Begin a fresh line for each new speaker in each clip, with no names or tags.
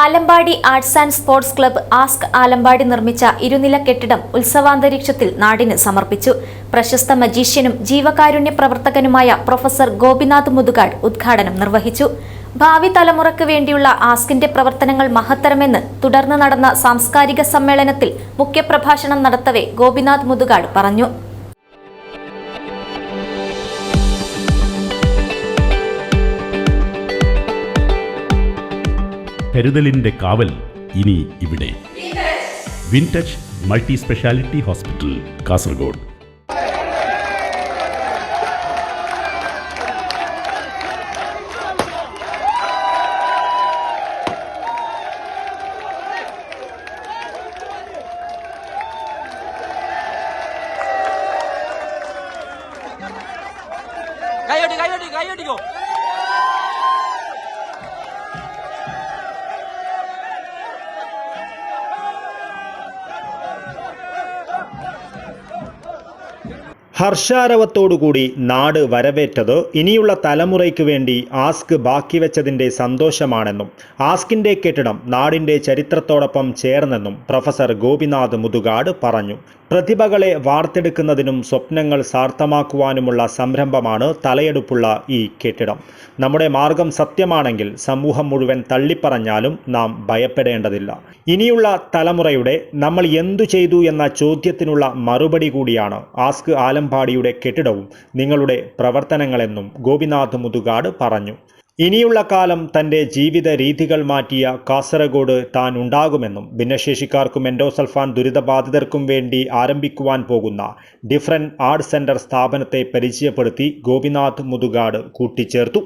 Alampady arts and sports club ASK Alampady നിർമ്മിച്ച ഇരുനില കെട്ടിടം ഉത്സവാന്തരീക്ഷത്തിൽ നാടിന് സമർപ്പിച്ചു. പ്രശസ്ത മജീഷ്യനും ജീവകാരുണ്യ പ്രവർത്തകനുമായ പ്രൊഫസർ ഗോപിനാഥ് മുതുകാട് ഉദ്ഘാടനം നിർവഹിച്ചു. ഭാവി തലമുറയ്ക്ക് വേണ്ടിയുള്ള ആസ്കിന്റെ പ്രവർത്തനങ്ങൾ മഹത്തരമെന്ന് തുടർന്ന് നടന്ന സാംസ്കാരിക സമ്മേളനത്തിൽ മുഖ്യപ്രഭാഷണം നടത്തവെ ഗോപിനാഥ് മുതുകാട് പറഞ്ഞു.
കരുതലിന്റെ കാവൽ ഇനി ഇവിടെ. Wintouch multi speciality hospital Kasaragod.
കൈയടി കൈയടി കൈയടിക്കോ?
ഹർഷാരവത്തോടുകൂടി നാട് വരവേറ്റത് ഇനിയുള്ള തലമുറയ്ക്ക് വേണ്ടി ആസ്ക് ബാക്കി വെച്ചതിന്റെ സന്തോഷമാണെന്നും ആസ്കിന്റെ കെട്ടിടം നാടിന്റെ ചരിത്രത്തോടൊപ്പം ചേർന്നെന്നും പ്രൊഫസർ ഗോപിനാഥ് മുതുകാട് പറഞ്ഞു. പ്രതിഭകളെ വാർത്തെടുക്കുന്നതിനും സ്വപ്നങ്ങൾ സാർത്ഥമാക്കുവാനുമുള്ള സംരംഭമാണ് തലയെടുപ്പുള്ള ഈ കെട്ടിടം. നമ്മുടെ മാർഗം സത്യമാണെങ്കിൽ സമൂഹം മുഴുവൻ തള്ളിപ്പറഞ്ഞാലും നാം ഭയപ്പെടേണ്ടതില്ല. ഇനിയുള്ള തലമുറയുടെ നമ്മൾ എന്തു ചെയ്തു എന്ന ചോദ്യത്തിനുള്ള മറുപടി കൂടിയാണ് ആസ്ക് ആലമ്പാടിയുടെ കെട്ടിടവും നിങ്ങളുടെ പ്രവർത്തനങ്ങളെന്നും ഗോപിനാഥ് മുതുകാട് പറഞ്ഞു. ഇനിയുള്ള കാലം തന്റെ ജീവിത രീതികൾ മാറ്റിയ കാസർഗോഡ് താൻ ഉണ്ടാകുമെന്നും ഭിന്നശേഷിക്കാർക്കും എൻഡോസൾഫാൻ ദുരിതബാധിതർക്കും വേണ്ടി ആരംഭിക്കുവാൻ പോകുന്ന ഡിഫറന്റ് ആർട്ട് സെന്റർ സ്ഥാപനത്തെ പരിചയപ്പെടുത്തി ഗോപിനാഥ് മുതുകാട് കൂട്ടിച്ചേർത്തു.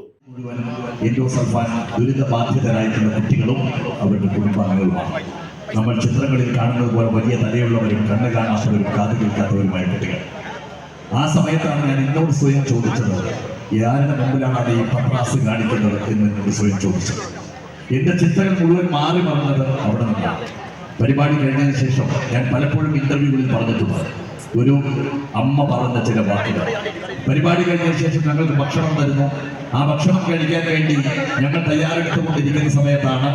എൻഡോസൾഫാൻ കുട്ടികളും അവരുടെ നമ്മൾ ചിത്രങ്ങളിൽ കാണുന്നത് പോലെ വലിയ തലയുള്ളവരും കണ്ണ് കാണാത്തവരും കാത് കേൾക്കാത്തവരുമായ കുട്ടികൾ. ആ സമയത്താണ് ഞാൻ എന്നോട് സ്വയം ചോദിച്ചത്. ആരുടെ മുമ്പിലാണ് ഈ പത്രാസ് കാണിക്കുന്നത് എന്ന് എന്നോട് സ്വയം ചോദിച്ചത്. എന്റെ ചിത്രങ്ങൾ മുഴുവൻ മാറി മറന്നത് അവിടെ നിന്നാണ്. പരിപാടി കഴിഞ്ഞതിന് ശേഷം ഞാൻ പലപ്പോഴും ഇന്റർവ്യൂകളിൽ പറഞ്ഞിട്ടുണ്ട്. ഒരു അമ്മ പറഞ്ഞ ചില വാക്കുകൾ. പരിപാടി കഴിഞ്ഞതിന് ശേഷം ഞങ്ങൾക്ക് ഭക്ഷണം തരുന്നു. ആ ഭക്ഷണം കഴിക്കാൻ വേണ്ടി ഞങ്ങൾ തയ്യാറെടുത്തുകൊണ്ടിരിക്കുന്ന സമയത്താണ്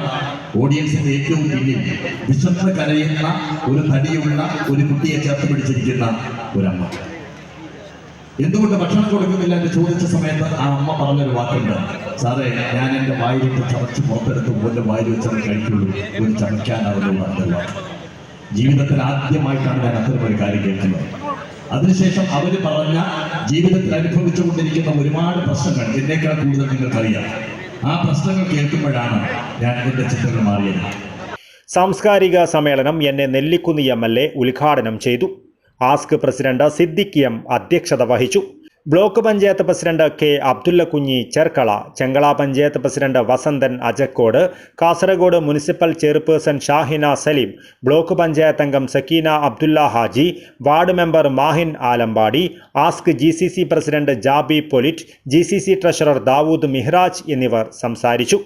ഓഡിയൻസിന്റെ ഏറ്റവും പിന്നിൽ വിശന്ന് കരയുന്ന ഒരു തടിയുള്ള ഒരു കുട്ടിയെ ചേർത്ത് പിടിച്ചിരിക്കുന്ന ഒരമ്മ. എന്തുകൊണ്ട് ഭക്ഷണം കൊടുക്കുന്നില്ല എന്ന് ചോദിച്ച സമയത്ത് ആ അമ്മ പറഞ്ഞൊരു വാക്കുണ്ട്. സാറേ ഞാൻ എന്റെ വെച്ച് ചവച്ച് പുറത്തെടുത്ത് എന്റെ വായിൽ വെച്ച് കഴിക്കുള്ളൂ. ഒരു ചമയ്ക്കാനാവുള്ളൂ എന്നൊരു വാക്ക്. ജീവിതത്തിൽ ആദ്യമായിട്ടാണ് ഞാൻ അത്തരം ഒരു കാര്യം കേൾക്കുന്നത്. അതിനുശേഷം അവർ പറഞ്ഞ ജീവിതത്തിൽ അനുഭവിച്ചുകൊണ്ടിരിക്കുന്ന ഒരുപാട് പ്രശ്നങ്ങൾ എന്നേക്കാൾ കൂടുതൽ നിങ്ങൾക്കറിയാം. ആ പ്രശ്നങ്ങൾ കേൾക്കുമ്പോഴാണ് ഞാൻ എന്റെ ചിത്രങ്ങൾ മാറിയത്.
സാംസ്കാരിക സമ്മേളനം എന്നെ നെല്ലിക്കുന്ന് എം എൽ എ ഉദ്ഘാടനം ചെയ്തു. ആസ്ക് പ്രസിഡന്റ് സിദ്ദിഖ് എം അധ്യക്ഷത വഹിച്ചു. Block panchayat president K Abdulla Kunhi Cherkala Chengala panchayat president Vasanthan Ajakkode Kasaragod municipal chairperson Shahina Saleem block panchayat അംഗം Sakeena Abdulla Haji ward member Mahin Alampady ASK G C C president Jabi പൊലിറ്റ് G C C treasurer Dawood Mihraj എന്നിവർ സംസാരിച്ചു.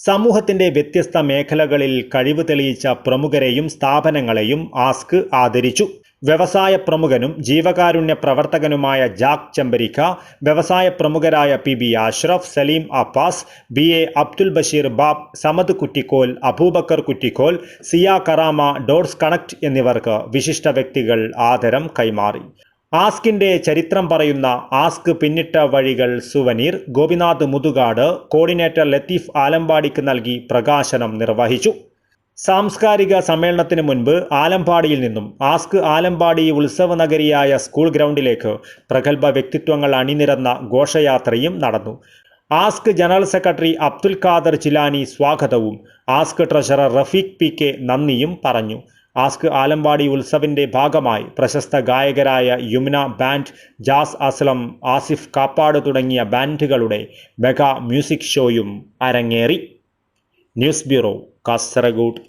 സമൂഹത്തിന്റെ വ്യത്യസ്ത മേഖലകളിൽ കഴിവ് തെളിയിച്ച പ്രമുഖരെയും സ്ഥാപനങ്ങളെയും ask ആദരിച്ചു. വ്യവസായ പ്രമുഖനും ജീവകാരുണ്യ പ്രവർത്തകനുമായ ജാക്ക് ചെമ്പരിക്ക വ്യവസായ പ്രമുഖരായ P B Ashraf Saleem Abbas B A Abdul Basheer Bab Samad Kuttikol Abubakar Kuttikol Ziya Karama doors connect എന്നിവർക്ക് വിശിഷ്ട വ്യക്തികൾ ആദരം കൈമാറി. ആസ്കിന്റെ ചരിത്രം പറയുന്ന ആസ്ക് പിന്നിട്ട വഴികൾ സുവനീർ ഗോപിനാഥ് മുതുകാട് കോർഡിനേറ്റർ ലത്തീഫ് ആലമ്പാടിക്ക് നൽകി പ്രകാശനം നിർവഹിച്ചു. സാംസ്കാരിക സമ്മേളനത്തിന് മുൻപ് ആലമ്പാടിയിൽ നിന്നും ആസ്ക് ആലമ്പാടി ഉത്സവ നഗരിയായ സ്കൂൾ ഗ്രൗണ്ടിലേക്ക് പ്രഗത്ഭ വ്യക്തിത്വങ്ങൾ അണിനിരന്ന ഘോഷയാത്രയും നടന്നു. ASK general secretary Abdul Khader Chilani സ്വാഗതവും ASK treasurer Rafeeq P K നന്ദിയും പറഞ്ഞു. ആസ്ക് ആലമ്പാടി ഉത്സവിന്റെ ഭാഗമായി പ്രശസ്ത ഗായകരായ യുമിന ബാൻഡ് ജാസ് അസ്ലം ആസിഫ് കാപ്പാട് തുടങ്ങിയ ബാൻഡുകളുടെ മെഗാ മ്യൂസിക് ഷോയും അരങ്ങേറി. News bureau Kasaragod